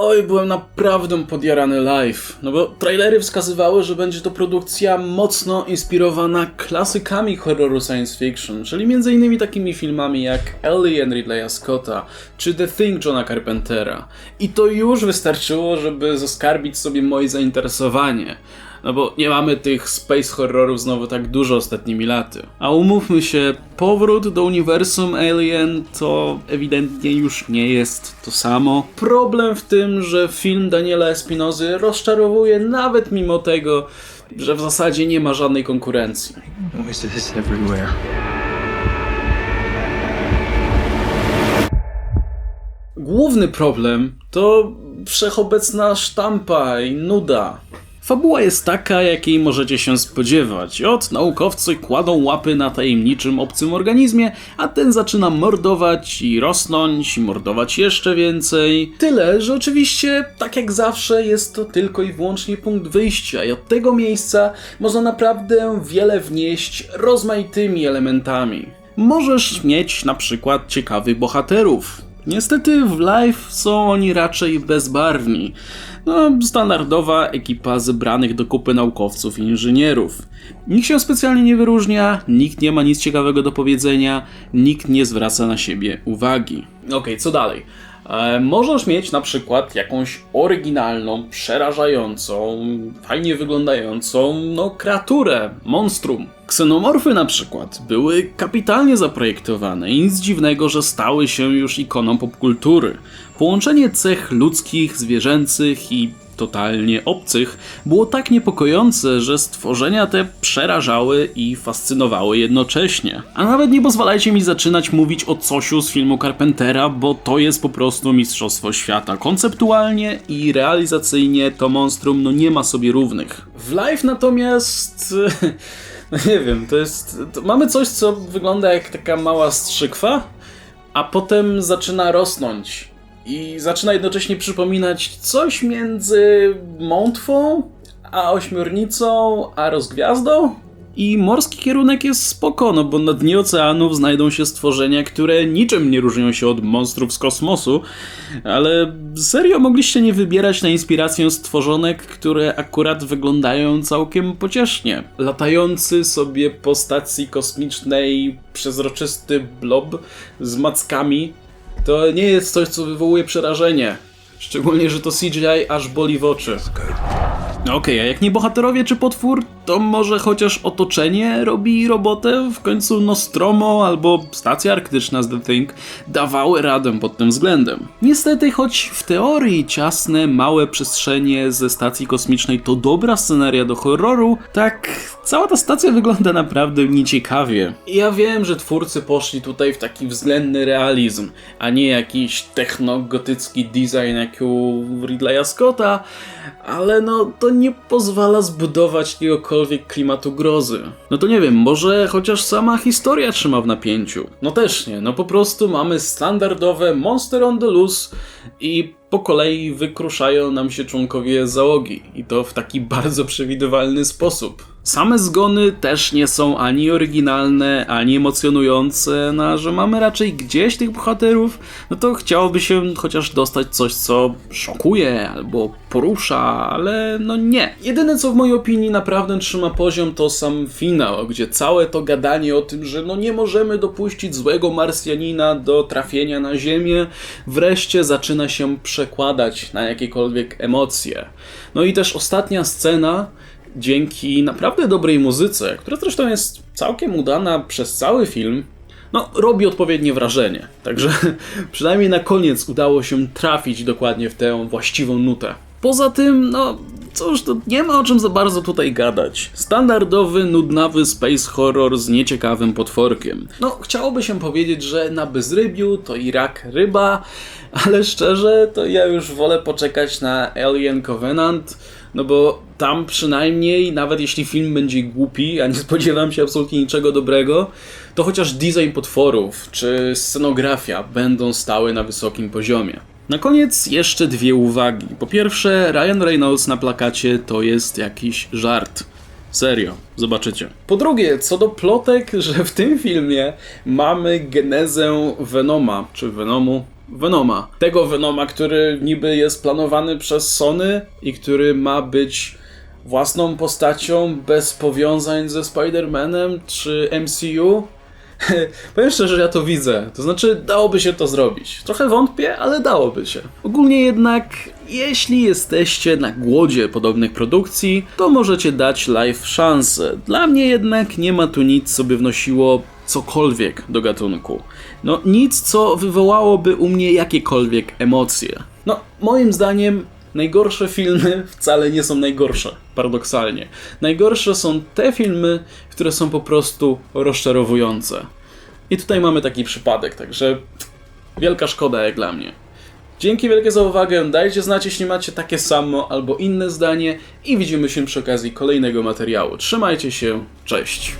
Oj, byłem naprawdę podjarany live. No bo trailery wskazywały, że będzie to produkcja mocno inspirowana klasykami horroru science fiction, czyli m.in. takimi filmami jak Alien Ridleya Scotta czy The Thing Johna Carpentera. I to już wystarczyło, żeby zaskarbić sobie moje zainteresowanie. No bo nie mamy tych space horrorów znowu tak dużo ostatnimi laty. A umówmy się, powrót do uniwersum Alien to ewidentnie już nie jest to samo. Problem w tym, że film Daniela Espinozy rozczarowuje nawet mimo tego, że w zasadzie nie ma żadnej konkurencji. Główny problem to wszechobecna sztampa i nuda. Fabuła jest taka, jakiej możecie się spodziewać. Od naukowcy kładą łapy na tajemniczym obcym organizmie, a ten zaczyna mordować i rosnąć, i mordować jeszcze więcej. Tyle, że oczywiście, tak jak zawsze, jest to tylko i wyłącznie punkt wyjścia i od tego miejsca można naprawdę wiele wnieść rozmaitymi elementami. Możesz mieć na przykład ciekawych bohaterów, Niestety w live są oni raczej bezbarwni. No, standardowa ekipa zebranych do kupy naukowców i inżynierów. Nikt się specjalnie nie wyróżnia, nikt nie ma nic ciekawego do powiedzenia, nikt nie zwraca na siebie uwagi. Okej, co dalej? E, możesz mieć na przykład jakąś oryginalną, przerażającą, fajnie wyglądającą, no, kreaturę, monstrum. Ksenomorfy na przykład były kapitalnie zaprojektowane i nic dziwnego, że stały się już ikoną popkultury. Połączenie cech ludzkich, zwierzęcych i totalnie obcych było tak niepokojące, że stworzenia te przerażały i fascynowały jednocześnie. A nawet nie pozwalajcie mi zaczynać mówić o cosiu z filmu Carpentera, bo to jest po prostu mistrzostwo świata. Konceptualnie i realizacyjnie to monstrum no nie ma sobie równych. W live natomiast... No nie wiem, to jest... To mamy coś, co wygląda jak taka mała strzykwa, a potem zaczyna rosnąć i zaczyna jednocześnie przypominać coś między mątwą, a ośmiornicą, a rozgwiazdą. I morski kierunek jest spoko, no bo na dnie oceanów znajdą się stworzenia, które niczym nie różnią się od monstrów z kosmosu, ale serio mogliście nie wybierać na inspirację stworzonek, które akurat wyglądają całkiem pociesznie. Latający sobie po stacji kosmicznej przezroczysty blob z mackami to nie jest coś, co wywołuje przerażenie. Szczególnie, że to CGI aż boli w oczy. No Okej, a jak nie bohaterowie czy potwór, to może chociaż otoczenie robi robotę? W końcu Nostromo albo stacja arktyczna z The Thing dawały radę pod tym względem. Niestety, choć w teorii ciasne, małe przestrzenie ze stacji kosmicznej to dobra scenaria do horroru, tak cała ta stacja wygląda naprawdę nieciekawie. Ja wiem, że twórcy poszli tutaj w taki względny realizm, a nie jakiś techno-gotycki design jak u Ridleya Scotta, ale no to nie pozwala zbudować jakiegokolwiek klimatu grozy. No to nie wiem, może chociaż sama historia trzyma w napięciu. No też nie, no po prostu mamy standardowe Monster on the Loose i po kolei wykruszają nam się członkowie załogi i to w taki bardzo przewidywalny sposób. Same zgony też nie są ani oryginalne, ani emocjonujące, no a że mamy raczej gdzieś tych bohaterów, no to chciałoby się chociaż dostać coś, co szokuje albo porusza, ale no nie. Jedyne co w mojej opinii naprawdę trzyma poziom to sam finał, gdzie całe to gadanie o tym, że no nie możemy dopuścić złego Marsjanina do trafienia na Ziemię, wreszcie zaczyna się przekładać na jakiekolwiek emocje. No i też ostatnia scena, dzięki naprawdę dobrej muzyce, która zresztą jest całkiem udana przez cały film, no, robi odpowiednie wrażenie. Także przynajmniej na koniec udało się trafić dokładnie w tę właściwą nutę. Poza tym, no cóż, to nie ma o czym za bardzo tutaj gadać. Standardowy, nudnawy space horror z nieciekawym potworkiem. No, chciałoby się powiedzieć, że na bezrybiu to i rak ryba, ale szczerze, to ja już wolę poczekać na Alien Covenant, no bo tam przynajmniej, nawet jeśli film będzie głupi, a nie spodziewam się absolutnie niczego dobrego, to chociaż design potworów czy scenografia będą stały na wysokim poziomie. Na koniec jeszcze dwie uwagi. Po pierwsze, Ryan Reynolds na plakacie to jest jakiś żart. Serio, zobaczycie. Po drugie, co do plotek, że w tym filmie mamy genezę Venoma, czy Venomu, Venoma. Tego Venoma, który niby jest planowany przez Sony i który ma być własną postacią bez powiązań ze Spider-Manem czy MCU. Powiem szczerze, że ja to widzę. To znaczy, dałoby się to zrobić. Trochę wątpię, ale dałoby się. Ogólnie jednak, jeśli jesteście na głodzie podobnych produkcji, to możecie dać live szansę. Dla mnie jednak nie ma tu nic, co by wnosiło cokolwiek do gatunku. No, nic, co wywołałoby u mnie jakiekolwiek emocje. No, moim zdaniem Najgorsze filmy wcale nie są najgorsze, paradoksalnie. Najgorsze są te filmy, które są po prostu rozczarowujące. I tutaj mamy taki przypadek, także wielka szkoda jak dla mnie. Dzięki wielkie za uwagę, dajcie znać jeśli macie takie samo albo inne zdanie i widzimy się przy okazji kolejnego materiału. Trzymajcie się, cześć!